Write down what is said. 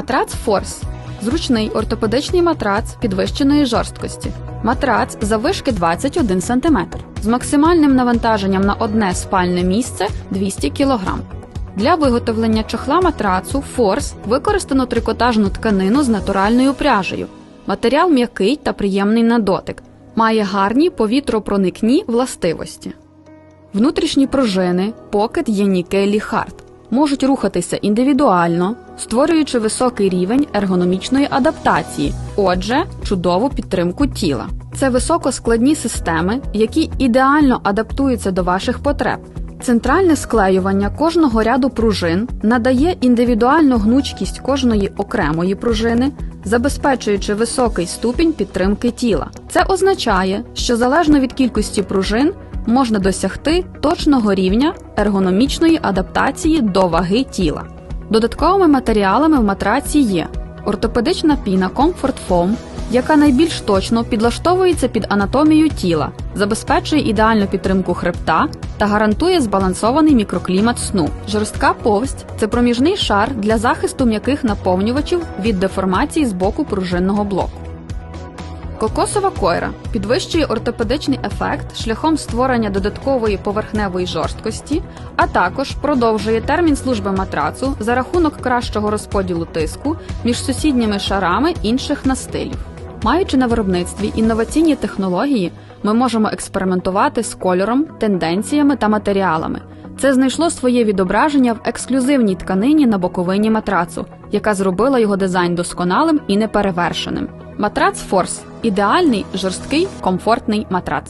Матрац Форс зручний ортопедичний матрац підвищеної жорсткості. Матрац заввишки 21 см з максимальним навантаженням на одне спальне місце 200 кг. Для виготовлення чохла матрацу Форс використано трикотажну тканину з натуральною пряжею. Матеріал м'який та приємний на дотик. Має гарні повітропроникні властивості. Внутрішні пружини Pocket Єнікелі Харт можуть рухатися індивідуально, створюючи високий рівень ергономічної адаптації, отже, чудову підтримку тіла. Це високоскладні системи, які ідеально адаптуються до ваших потреб. Центральне склеювання кожного ряду пружин надає індивідуальну гнучкість кожної окремої пружини, забезпечуючи високий ступінь підтримки тіла. Це означає, що залежно від кількості пружин можна досягти точного рівня ергономічної адаптації до ваги тіла. Додатковими матеріалами в матраці є ортопедична піна Comfort Foam, яка найбільш точно підлаштовується під анатомію тіла, забезпечує ідеальну підтримку хребта та гарантує збалансований мікроклімат сну. Жорстка повсть це проміжний шар для захисту м'яких наповнювачів від деформації з боку пружинного блоку. Кокосова койра підвищує ортопедичний ефект шляхом створення додаткової поверхневої жорсткості, а також продовжує термін служби матрацу за рахунок кращого розподілу тиску між сусідніми шарами інших настилів. Маючи на виробництві інноваційні технології, ми можемо експериментувати з кольором, тенденціями та матеріалами. Це знайшло своє відображення в ексклюзивній тканині на боковині матрацу, яка зробила його дизайн досконалим і неперевершеним. Матрац Форс – ідеальний, жорсткий, комфортний матрац.